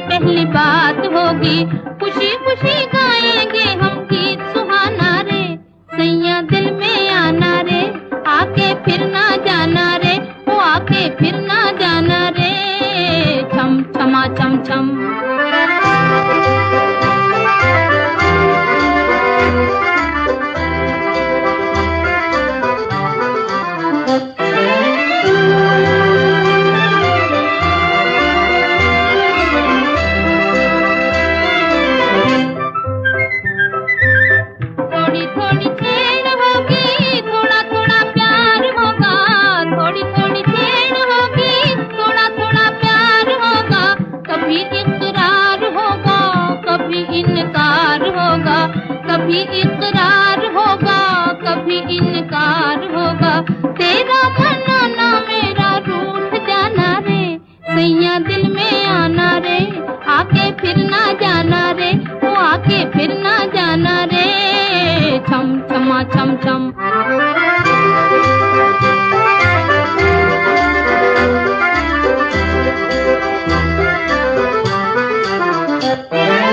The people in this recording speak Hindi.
भी खुशी खुशी गाएँगे हम गीत सुहाना रे। सैया दिल में आना रे, आके फिर ना जाना रे, वो आके फिर ना जाना रे। छम, छमा, छम छम। प्यार होगा, कभी इकरार होगा, कभी इनकार होगा। तेरा बनाना मेरा रूठ जाना रे, सैया दिल में आना रे, आके फिर ना जाना रे, वो आके फिर ना जाना रे। छम, छमा, छम छम। Yeah.